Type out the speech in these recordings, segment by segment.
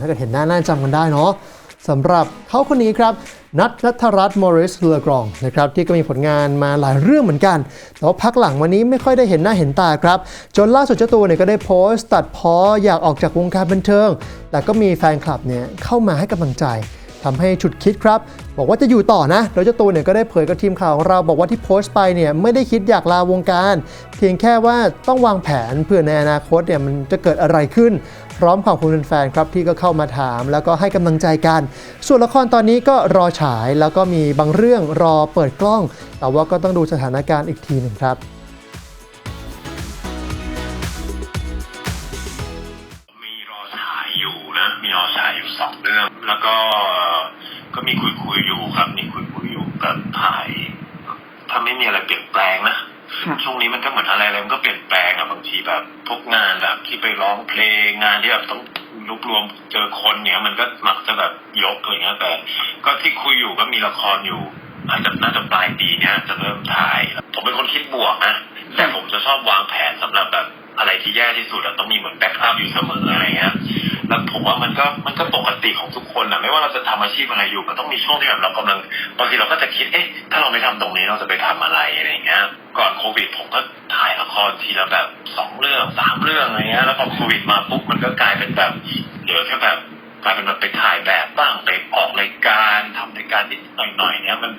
ถ้าเกิดเห็นหน้าน่าจำกันได้เนาะสำหรับเขาคนนี้ครับนัทนัทรัตน์มอริสเลอกรองนะครับที่ก็มีผลงานมาหลายเรื่องเหมือนกัน แต่ว่าพักหลังวันนี้ไม่ค่อยได้เห็นหน้าเห็นตาครับ จนล่าสุดเจ้าตัวเนี่ยก็ได้โพสต์ ตัดพ้ออยากออกจากวงการบันเทิง แต่ก็มีแฟนคลับเนี่ยเข้ามาให้กำลังใจ ทำให้ฉุดคิดครับ บอกว่าจะอยู่ต่อนะ โดยเจ้าตัวเนี่ยก็ได้เผยกับทีมข่าวของเราบอกว่าที่โพสต์ไปเนี่ยไม่ได้คิดอยากลาวงการ เพียงแค่ว่าต้องวางแผนเพื่อในอนาคตเนี่ยมันจะเกิดอะไรขึ้น พร้อมขอบคุณแฟนครับที่ก็เข้ามาถาม แล้วก็ให้กำลังใจกัน ส่วนละครตอนนี้ก็รอฉายแล้วก็มีบางเรื่องรอเปิดกล้อง แต่ว่าก็ต้องดูสถานการณ์อีกทีหนึ่งครับ อฉายอยู่สองเรื่อง แล้วก็ก็มีคุยคุยๆอยู่ครับ มีคุยคุยๆอยู่กับถ่าย ถ้าไม่มีอะไรเปลี่ยนแปลงนะช่วงนี้มันก็เหมือนอะไรอะไรมันก็เปลี่ยนแปลงอะบางทีแบบพวกงานแบบที่ไปร้องเพลงงานที่แบบต้องรวบรวมเจอคนเนี้ยมันก็มักจะแบบยกอะไรเงี้ยแต่ก็ที่คุยอยู่ก็มีละครอยู่อาจจะน่าจะปลายปีเนี้ยจะเริ่มถ่าย ผมเป็นคนคิดบวกนะแต่ผมจะชอบวางแผนสำหรับแบบอะไรที่แย่ที่สุดอะต้องมีเหมือนแบ็กอัพอยู่เสมออะไรเงี้ยแล้ว ผมว่ามันก็มันก็ปกติของทุกคนนะไม่ว่าเราจะทำอาชีพอะไรอยู่มันต้องมีช่วงที่แบบเรากำลังบางทีเราก็จะคิดเอ๊ะถ้าเราไม่ทำตรงนี้เราจะไปทำอะไรอะไรเงี้ยก่อนโควิดผมก็ถ่ายละครทีละแบบสองเรื่องสามเรื่องอะไรเงี้ยแล้วพอโควิดมาปุ๊บมันก็กลายเป็นแบบเหลือแค่แบบกลายเป็นแบบไปถ่ายแบบบ้างไปออกรายการทำรายการนิดหน่อยๆเนี้ยมัน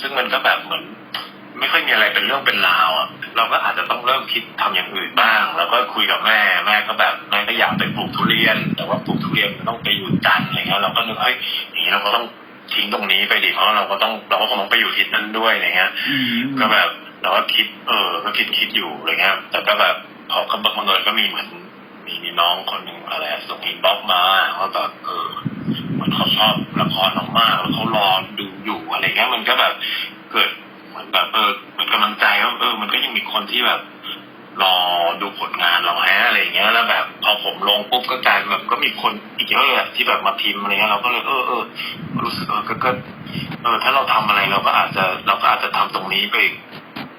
ซึ่งมันก็แบบเหมือนไม่ค่อยมีอะไรเป็นเรื่องเป็นราวอะเราก็อาจจะต้องเริ่มคิดทำอย่างอื่นบ้าง แล้วก็คุยกับแม่แม่ก็แบบแม่ก็อยากไปปลูกทุเรียน แต่ว่าปลูก เรียนมันต้องไปอยู่จันทร์อะไรเงี้ยเราก็นึกเฮ้ยอย่างนี้เราก็ต้องทิ้งตรงนี้ไปดิเพราะเราก็ต้องเราก็คงต้องไปอยู่ทิศนั้นด้วยอะไรเงี้ยก็แบบเราก็คิด เออ ก็คิดคิดอยู่อะไรเงี้ยแต่ก็แบบพอก็บังเอิญก็มีเหมือนมีมีน้องคนหนึ่งอะไรอะส่งอินบ็อกซ์มาว่าแบบเออเหมือนเขาชอบละครเรามากแล้วเขารอดูอยู่อะไรเงี้ยมันก็แบบเกิดเหมือนแบบเออเหมือนกำลังใจว่าเออ มันก็ยังมีคนที่แบบรอดูผลงานเราแฮะอะไรอย่างเงี้ยแล้วแบบพอผมลงปุ๊บก็กลายเป็นแบบก็ มีคนอีกเยอะเลยอะที่แบบมาพิมพ์อะไรเงี้ยเราก็เลยเออเออรู้สึกเออก็เออถ้าเราทำอะไรเราก็อาจจะเราก็อาจจะทำตรงนี้ไป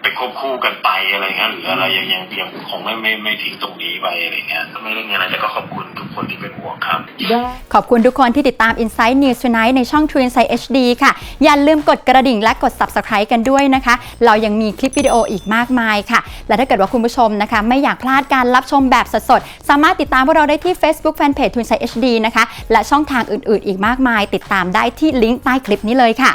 ไปควบคู่กันไปอะไรเงี้ยหรืออะไรยังยังยังคงไม่ไม่ไม่ทิ้งตรงนี้ไปอะไรเงี้ยไม่ได้มีอะไรแต่ก็ขอบคุณทุกคนที่เป็นห่วงครับ ขอบคุณทุกคนที่ติดตาม Inside News Tonight ในช่อง True Insight HD ค่ะ อย่าลืมกดกระดิ่งและกด Subscribe กันด้วยนะคะ เรายังมีคลิปวิดีโออีกมากมายค่ะ และถ้าเกิดว่าคุณผู้ชมนะคะ ไม่อยากพลาดการรับชมแบบสดๆสามารถติดตามพวกเราได้ที่ Facebook Fanpage True Insight HD นะคะและช่องทางอื่น ๆ อีกมากมาย ติดตามได้ที่ลิงก์ใต้คลิปนี้เลยค่ะ